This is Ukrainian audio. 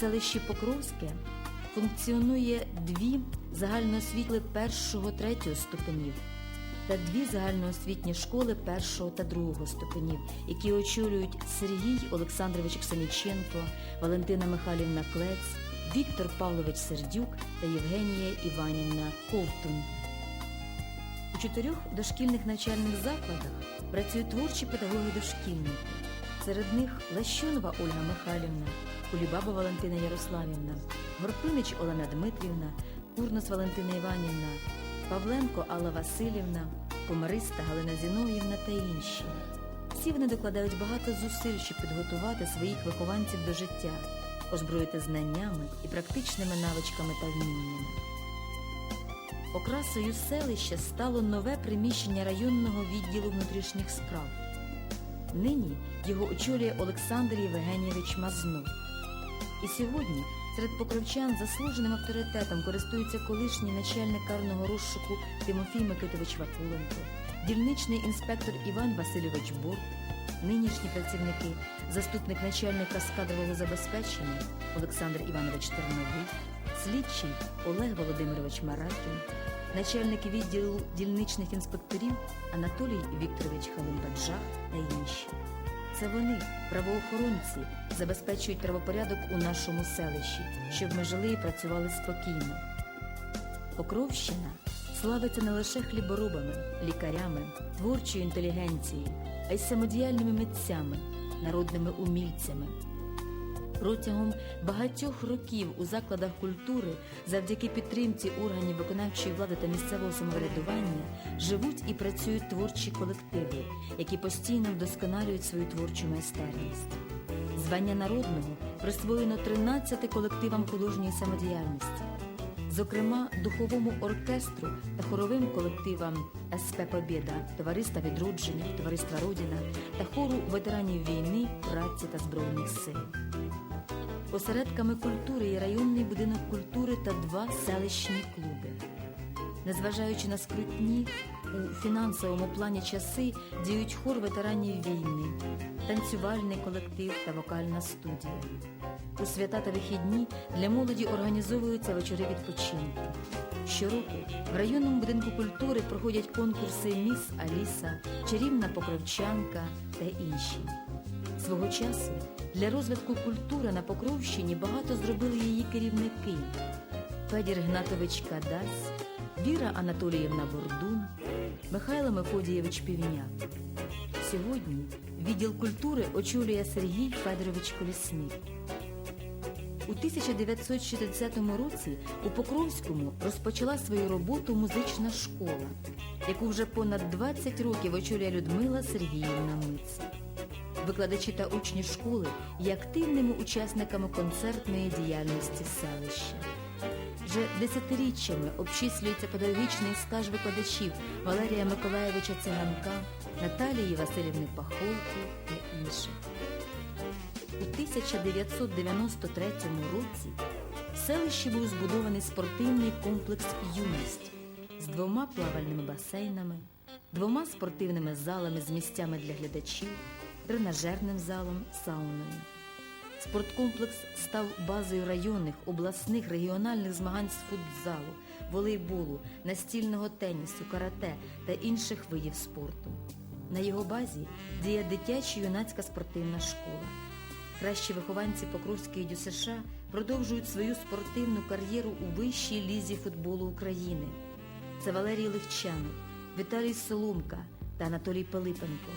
селищі Покровське функціонує дві загальноосвітли першого третього ступенів та дві загальноосвітні школи першого та другого ступенів, які очолюють Сергій Олександрович Ксеніченко, Валентина Михайлівна Клець, Віктор Павлович Сердюк та Євгенія Іванівна Ковтун. У чотирьох дошкільних навчальних закладах працюють творчі педагоги-дошкільники. Серед них Лащунова Ольга Михайлівна, Кулібаба Валентина Ярославівна, Горпинич Олена Дмитрівна, Курнос Валентина Іванівна, Павленко Алла Васильівна, Комариста Галина Зінов'ївна та інші. Всі вони докладають багато зусиль, щоб підготувати своїх вихованців до життя, озброїти знаннями і практичними навичками та вміннями. Окрасою селища стало нове приміщення районного відділу внутрішніх справ. Нині його очолює Олександр Євгенійович Мазнов. І сьогодні серед покровчан заслуженим авторитетом користується колишній начальник карного розшуку Тимофій Микитович Вакуленко, дільничний інспектор Іван Васильович Борт, нинішні працівники, заступник начальника з кадрового забезпечення Олександр Іванович Терновий, слідчий Олег Володимирович Маракін, начальник відділу дільничних інспекторів Анатолій Вікторович Халимбаджах та інші. Це вони, правоохоронці, забезпечують правопорядок у нашому селищі, щоб ми жили і працювали спокійно. Покровщина славиться не лише хліборобами, лікарями, творчою інтелігенцією, а й самодіяльними митцями, народними умільцями. Протягом багатьох років у закладах культури, завдяки підтримці органів виконавчої влади та місцевого самоврядування, живуть і працюють творчі колективи, які постійно вдосконалюють свою творчу майстерність. Звання народного присвоєно 13 колективам художньої самодіяльності, зокрема духовому оркестру та хоровим колективам СП Побєда, Товариства відродження, Товариства Родина та хору ветеранів війни, праці та збройних сил. Осередками культури є районний будинок культури та два селищні клуби. Незважаючи на скрутні у фінансовому плані часи діють хор ветеранів війни, танцювальний колектив та вокальна студія. У свята та вихідні для молоді організовуються вечори відпочинку. Щороку в районному будинку культури проходять конкурси Міс Аліса, Чарівна Покровчанка та інші. Свого часу для розвитку культури на Покровщині багато зробили її керівники Федір Гнатович Кадась, Віра Анатоліївна Бордун, Михайло Мефодієвич Півняк. Сьогодні відділ культури очолює Сергій Федорович Колісник. У 1960 році у Покровському розпочала свою роботу музична школа, яку вже понад 20 років очолює Людмила Сергіївна Миц. Викладачі та учні школи є активними учасниками концертної діяльності селища. Вже десятиріччями обчислюється педагогічний стаж викладачів Валерія Миколаєвича Циганка, Наталії Васильівни Пахолки та інших. У 1993 році в селищі був збудований спортивний комплекс Юність з двома плавальними басейнами, двома спортивними залами з місцями для глядачів, тренажерним залом, сауною. Спорткомплекс став базою районних, обласних, регіональних змагань з футзалу, волейболу, настільного тенісу, карате та інших видів спорту. На його базі діє дитяча юнацька спортивна школа. Кращі вихованці Покровської ДЮСШ продовжують свою спортивну кар'єру у вищій лізі футболу України. Це Валерій Легчанов, Віталій Соломка та Анатолій Пилипенко.